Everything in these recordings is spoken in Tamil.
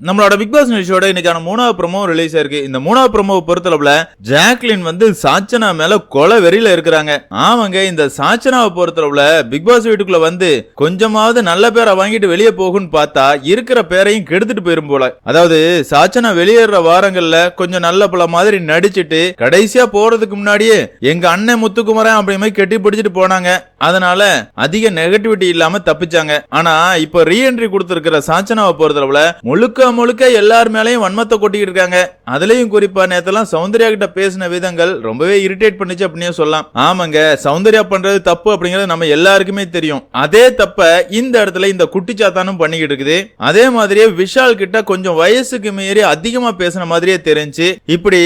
நம்மளோட பிக் பாஸ் நிகழ்ச்சியோட இன்னைக்கான மூணாவது ப்ரோமோ ரிலீஸ் ஆயிருக்கு. இந்த மூணாவது ப்ரமோ பொறுத்தளவுல ஜாக்லின் வந்து சாச்சனா மேல கொலை வெறியில இருக்கிறாங்க. ஆமாங்க இந்த சாச்சனாவை பொறுத்தளவுல பிக் பாஸ் வீட்டுக்குள்ள வந்து கொஞ்சமாவது நல்ல பேரை வாங்கிட்டு வெளியே போகும்னு பார்த்தா இருக்கிற பேரையும் கெடுத்துட்டு போயிரும் போல. அதாவது சாச்சனா வெளியேற வாரங்கள்ல கொஞ்சம் நல்ல பல மாதிரி நடிச்சிட்டு கடைசியா போறதுக்கு முன்னாடியே எங்க அண்ணன் முத்துக்குமரன் அப்படி மாதிரி கெட்டி பிடிச்சிட்டு போனாங்க. அதனால அதிக நெகட்டிவிட்டி இல்லாம தப்பிச்சாங்க. ஆனா இப்ப ரீஎன்ட்ரி கொடுத்திருக்கிற சாச்சனாவை பொறுத்தளவுல முழுக்க முழுக்க எல்லார் மேலேயும் வன்மத்தை கொட்டிக்கிட்டு இருக்காங்க. அதுலயும் குறிப்பா நேத்தெல்லாம் சௌந்தர்யா கிட்ட பேசின விதங்கள் ரொம்பவே இரிட்டேட் பண்ணுச்சு அப்படின்னே சொல்லலாம். ஆமாங்க சௌந்தர்யா பண்றது தப்பு அப்படிங்கறது நம்ம எல்லாருக்குமே தெரியும். அதே தப்ப இந்த இடத்துல இந்த குட்டிச்சாத்தானும் பண்ணிக்கிட்டு இருக்குது. அதே மாதிரியே விஷால் கிட்ட கொஞ்சம் வயசுக்கு மீறி அதிகமா பேசின மாதிரியே தெரிஞ்சு இப்படி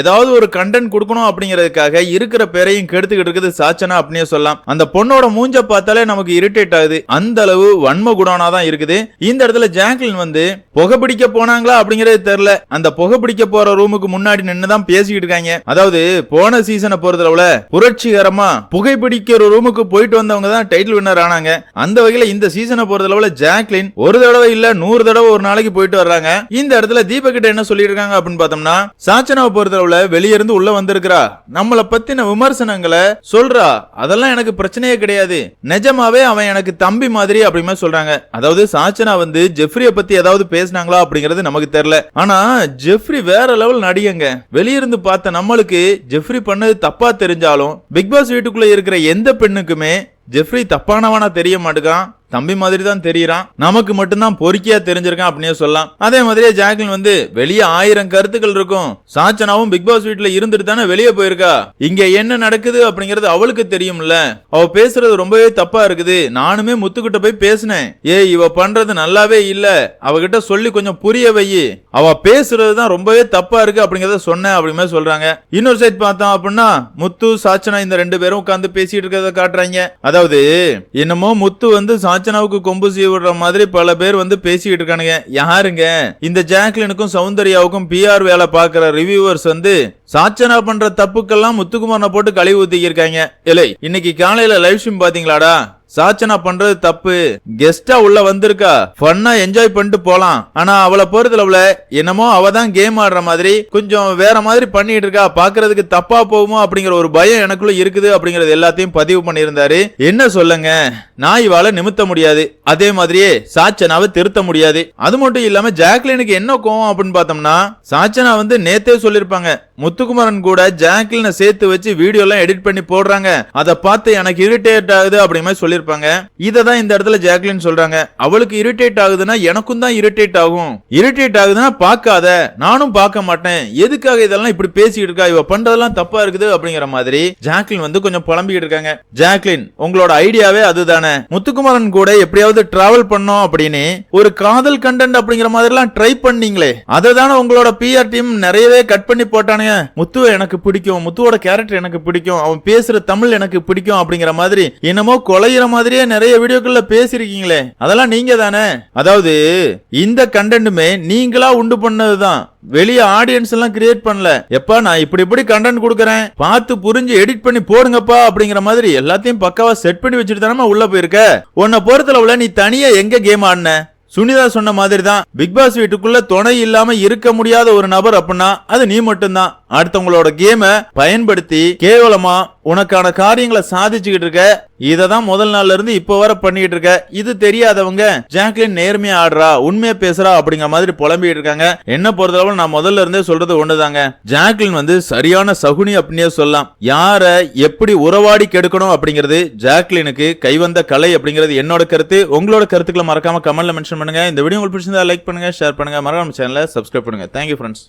ஏதாவது ஒரு கண்டென்ட் கொடுக்கணும் அப்படிங்கிறதுக்காக இருக்கிற பேரையும் கெடுத்துக்கிட்டு இருக்குது சாச்சனா அப்படின்னே சொல்லலாம். அந்த பொண்ணோட மூஞ்ச பார்த்தாலே நமக்கு இரிட்டேட் ஆகுது. அந்த அளவு வன்ம குடானா தான் இருக்குது. இந்த இடத்துல ஜாக்லின் வந்து புகை புகைப்பிடிக்க போனாங்களா அப்படிங்கறது தெரியல. அந்த புகைப்பிடிக்க போற ரூமுக்கு முன்னாடி நின்னு தான் பேசிக்கிட்டு இருக்காங்க. அதாவது போன சீசனை பொறுத்தளவுல புரட்சிகரமா புகைப்பிடிக்கிற ரூமுக்கு போயிட்டு வந்தவங்க தான் டைட்டில் வின்னர் ஆனாங்க. அந்த வகையில இந்த சீசனை பொறுத்தளவுல ஜாக்லின் ஒரு தடவை இல்ல நூறு தடவை ஒரு நாளைக்கு போயிட்டு வர்றாங்க. இந்த இடத்துல தீபக் கிட்ட என்ன சொல்லியிருக்காங்க அப்படின்னு பார்த்தோம்னா சாச்சனாவை பொறுத்தளவுல வெளியிருந்து உள்ள வந்திருக்கிறா. நம்மள பத்தின விமர்சனங்களை சொல்றா. அதெல்லாம் எனக்கு பிரச்சனையே கிடையாது. நிஜமாவே அவன் எனக்கு தம்பி மாதிரி அப்படிமா சொல்றாங்க. அதாவது சாச்சனா வந்து ஜெஃப்ரிய பத்தி ஏதாவது பேசினாங்களா அப்படிங்கிறது நமக்கு தெரியல. ஆனா ஜெஃப்ரி வேற லெவல் நடிகங்க. வெளியிருந்து பார்த்த நம்மளுக்கு ஜெஃப்ரி பண்ணது தப்பா தெரிஞ்சாலும் பிக் பாஸ் வீட்டுக்குள்ள இருக்கிற எந்த பெண்ணுக்குமே ஜெஃப்ரி தப்பானவனா தெரிய மாட்டேங்கான் தம்பி மாதிரி தான் தெரியறான். நமக்கு மட்டும்தான் பொறுக்கியா தெரிஞ்சிருக்கான் அப்படின்னு சொல்லலாம். அதே மாதிரியே ஜாக்லின் வந்து வெளியே ஆயிரம் கருத்துக்கள் இருக்கும். சாச்சனாவும் பிக் பாஸ் வீட்டுல இருந்துட்டு தானே வெளியே போயிருக்கா? இங்க என்ன நடக்குது அப்படிங்கறது அவளுக்கு தெரியும்ல. அவ பேசுறது ரொம்பவே தப்பா இருக்குது. நானுமே முத்துக்கிட்ட போய் பேசினேன். ஏய் இவ பண்றது நல்லாவே இல்ல. அவகிட்ட சொல்லி கொஞ்சம் புரிய வை அவ பேசுறது தான் ரொம்பவே தப்பா இருக்கு அப்படிங்கறத சொன்னேன் அப்படிமே சொல்றாங்க. இன்னொரு சைட் பார்த்தோம் அப்படின்னா முத்து சாச்சனா இந்த ரெண்டு பேரும் உட்காந்து பேசிட்டு இருக்கிறத காட்டுறாங்க. அதாவது என்னமோ முத்து வந்து சாச்சனாவுக்கு கொம்பு சீவிடுற மாதிரி பல பேர் வந்து பேசிக்கிட்டு இருக்கானுங்க. யாருங்க? இந்த ஜாக்லினுக்கும் சௌந்தர்யாவுக்கும் பிஆர் வேலை பாக்குற ரிவ்யூவர்ஸ் வந்து சாச்சனா பண்ற தப்புக்கெல்லாம் முத்துக்குமாரனை போட்டு கழுவி ஊத்திக்கிருக்காங்க. இல்லை இன்னைக்கு காலையில லைவ் ஸ்ட்ரீம் பாத்தீங்களாடா சாச்சனா பண்றது தப்பு. கெஸ்டா உள்ள வந்திருக்கா. ஃபன்னா என்ஜாய் பண்ணிட்டு போலாம். ஆனா அவளை பொறுத்தளவுல என்னமோ அவ தான் கேம் ஆடுற மாதிரி கொஞ்சம் வேற மாதிரி பண்ணிட்டு இருக்கா. பாக்குறதுக்கு தப்பா போகுமோ அப்படிங்கிற ஒரு பயம் எனக்குள்ள இருக்குது அப்படிங்கறது எல்லாத்தையும் பதிவு பண்ணியிருந்தாரு. என்ன சொல்லுங்க? நான் இவாள நிமித்த முடியாது. அதே மாதிரியே சாச்சனாவை திருத்த முடியாது. அது மட்டும் இல்லாம ஜாக்லினுக்கு என்ன கோவம் அப்படின்னு பார்த்தோம்னா சாச்சனா வந்து நேத்தே சொல்லிருப்பாங்க முத்துக்குமரன் கூட ஜாக்லினை சேர்த்து வச்சு வீடியோ எல்லாம் எடிட் பண்ணி போடுறாங்க. அதை பார்த்து எனக்கு இரிட்டேட் ஆகுது அப்படி மாதிரி சொல்லியிருப்பாங்க. இதை தான் இந்த இடத்துல ஜாக்லின் சொல்றாங்க. அவளுக்கு இரிட்டேட் ஆகுதுன்னா எனக்கும் தான் இரிட்டேட் ஆகும். இரிட்டேட் ஆகுதுன்னா பார்க்காத. நானும் பார்க்க மாட்டேன். எதுக்காக இதெல்லாம் இப்படி பேசிக்கிட்டு இருக்கா? இவ பண்றதெல்லாம் தப்பா இருக்குது அப்படிங்கிற மாதிரி ஜாக்லின் வந்து கொஞ்சம் புலம்பிக்கிட்டு இருக்காங்க. ஜாக்லின் உங்களோட ஐடியாவே அதுதானே. முத்துக்குமரன் கூட எப்படியாவது டிராவல் பண்ணோம் அப்படின்னு ஒரு காதல் கண்டென்ட் அப்படிங்கிற மாதிரி எல்லாம் ட்ரை பண்ணீங்களே. அதை தானே உங்களோட பிஆர் டீம் நிறையவே கட் பண்ணி போட்டானுங்க முத்துவை எனக்கு பிடிக்கும் முத்துவோட கேரக்டர் எனக்கு பிடிக்கும் அவன் பேசுற தமிழ் எனக்கு பிடிக்கும் அப்படிங்கிற மாதிரி என்னமோ கொலையிற மாதிரியே நிறைய வீடியோக்கள்ல பேசிருக்கீங்களே அதெல்லாம் நீங்க தானே? அதாவது இந்த கண்டென்ட்டுமே நீங்களா உண்டு பண்ணதுதான். வெளிய ஆடியன்ஸ் எல்லாம் கிரியேட் பண்ணல. எப்பா நான் இப்படி இப்படி கண்டென்ட் கொடுக்கறேன். பார்த்து புரிஞ்சு எடிட் பண்ணி போடுங்கப்பா அப்படிங்கிற மாதிரி எல்லாத்தையும் பக்காவா செட் பண்ணி வச்சுட்டு தானே உள்ள போயிருக்க? உன்னை பொறுத்தளவுல நீ தனியா எங்க கேம் ஆடின? சுனிதா சொன்ன மாதிரி தான் பிக் பாஸ் வீட்டுக்குள்ள துணை இல்லாம இருக்க முடியாத ஒரு நபர் அப்படின்னா அது நீ மட்டும்தான். அடுத்தவங்களோட கேமை பயன்படுத்தி கேவலமா உனக்கான காரியங்களை சாதிச்சுக்கிட்டு இருக்க. இதை தான் முதல் நாள்ல இருந்து இப்ப வர பண்ணிட்டு இருக்க. இது தெரியாதவங்க ஜாக்லின் நேர்மையா ஆடுறா உண்மையா பேசுறா அப்படிங்கிற மாதிரி புலம்பிட்டு இருக்காங்க. என்ன பொறுத்தளவு நான் முதல்ல இருந்தே சொல்றது ஒண்ணுதாங்க. ஜாக்லின் வந்து சரியான சகுனி அப்படின்னே சொல்லலாம். யார எப்படி உறவாடி கெடுக்கணும் அப்படிங்கிறது ஜாக்லினுக்கு கைவந்த கலை அப்படிங்கிறது என்னோட கருத்து. உங்களோட கருத்துக்களை மறக்காம கமெண்ட்ல மென்ஷன் பண்ணுங்கள் இந்த வீடியோ உங்களுக்கு பிடிச்சிருந்தா லைக் பண்ணுங்கள் ஷேர் பண்ணுங்கள் மறக்காம சேனலை சப்ஸ்கிரைப் பண்ணுங்கள் தேங்க்யூ ஃப்ரெண்ட்ஸ்